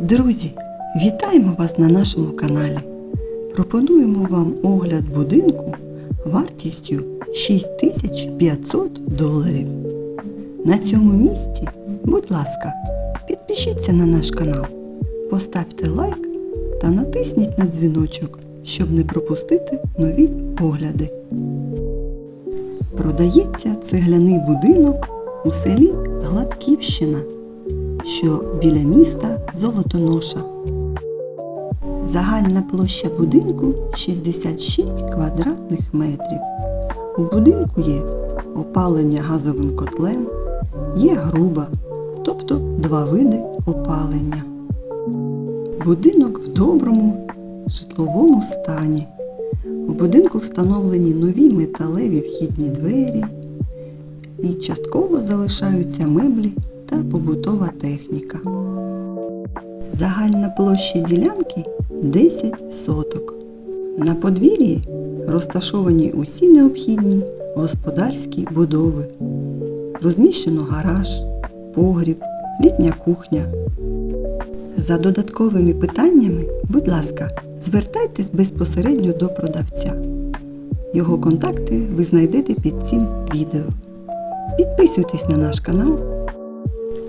Друзі, вітаємо вас на нашому каналі. Пропонуємо вам огляд будинку вартістю 6500 доларів. На цьому місці, будь ласка, підпишіться на наш канал, поставте лайк та натисніть на дзвіночок, щоб не пропустити нові огляди. Продається цегляний будинок у селі Гладківщина, що біля міста Золотоноша. Загальна площа будинку 66 квадратних метрів. У будинку є опалення газовим котлем, є груба, тобто два види опалення. Будинок в доброму житловому стані. У будинку встановлені нові металеві вхідні двері і частково залишаються меблі та побутова техніка. Загальна площа ділянки 10 соток. На подвір'ї розташовані усі необхідні господарські будови. Розміщено гараж, погріб, літня кухня. За додатковими питаннями, будь ласка, звертайтесь безпосередньо до продавця. Його контакти ви знайдете під цим відео. Підписуйтесь на наш канал.